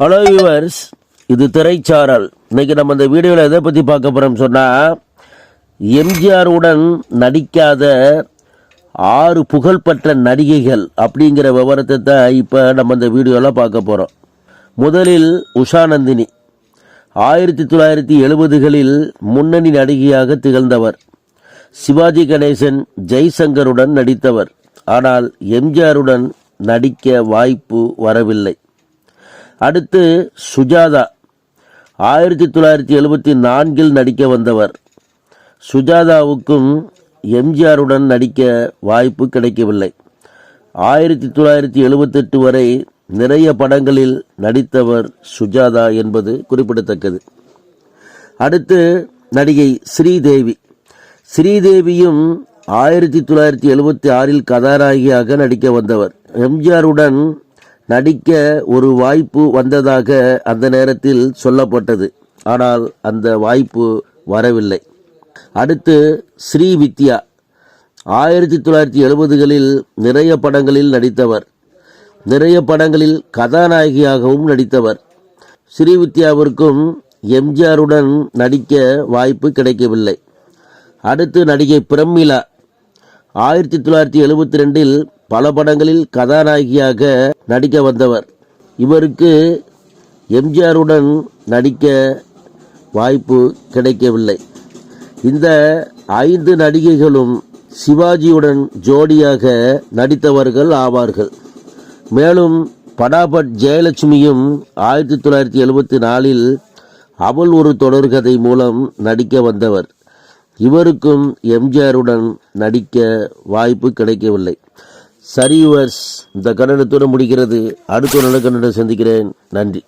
Hello viewers இது திரைச்சாரல். இன்னைக்கு நம்ம இந்த வீடியோவில் எதை பற்றி பார்க்க போகிறோம் சொன்னால் எம்ஜிஆருடன் நடிக்காத ஆறு புகழ்பெற்ற நடிகைகள் அப்படிங்கிற விவரத்தை தான் இப்போ நம்ம இந்த வீடியோவில் பார்க்க போகிறோம் முதலில் உஷாநந்தினி ஆயிரத்தி தொள்ளாயிரத்தி எழுபதுகளில் முன்னணி நடிகையாக திகழ்ந்தவர். சிவாஜி கணேசன் ஜெய்சங்கருடன் நடித்தவர். ஆனால் எம்ஜிஆருடன் நடிக்க வாய்ப்பு வரவில்லை. அடுத்து சுஜாதா. ஆயிரத்தி தொள்ளாயிரத்தி எழுபத்தி நான்கில் நடிக்க வந்தவர். சுஜாதாவுக்கும் எம்ஜிஆருடன் நடிக்க வாய்ப்பு கிடைக்கவில்லை. ஆயிரத்தி தொள்ளாயிரத்தி எழுபத்தெட்டு வரை நிறைய படங்களில் நடித்தவர் சுஜாதா என்பது குறிப்பிடத்தக்கது. அடுத்து நடிகை ஸ்ரீதேவி. ஸ்ரீதேவியும் ஆயிரத்தி தொள்ளாயிரத்தி எழுபத்தி ஆறில் கதாநாயகியாக நடிக்க வந்தவர். எம்ஜிஆருடன் நடிக்க ஒரு வாய்ப்பு வந்ததாக அந்த நேரத்தில் சொல்லப்பட்டது. ஆனால் அந்த வாய்ப்பு வரவில்லை. அடுத்து ஸ்ரீ வித்யா ஆயிரத்தி தொள்ளாயிரத்தி எழுபதுகளில் நிறைய படங்களில் நடித்தவர். நிறைய படங்களில் கதாநாயகியாகவும் நடித்தவர். ஸ்ரீ வித்யாவிற்கும் எம்ஜிஆருடன் நடிக்க வாய்ப்பு கிடைக்கவில்லை. அடுத்து நடிகை பிரமிளா. ஆயிரத்தி தொள்ளாயிரத்தி எழுபத்தி ரெண்டில் பல படங்களில் கதாநாயகியாக நடிக்க வந்தவர். இவருக்கு எம்ஜிஆருடன் நடிக்க வாய்ப்பு கிடைக்கவில்லை. இந்த ஐந்து நடிகைகளும் சிவாஜியுடன் ஜோடியாக நடித்தவர்கள் ஆவார்கள். மேலும் படாபட் ஜெயலட்சுமியும் ஆயிரத்தி தொள்ளாயிரத்தி எழுபத்தி நாலில் அவள் ஒரு தொடர்கதை மூலம் நடிக்க வந்தவர். இவருக்கும் எம்ஜிஆருடன் நடிக்க வாய்ப்பு கிடைக்கவில்லை. சரிவர்ஸ் இந்த கண்டனத்தோடு முடிகிறது அடுத்த நல்ல கண்டனம் சந்திக்கிறேன். நன்றி.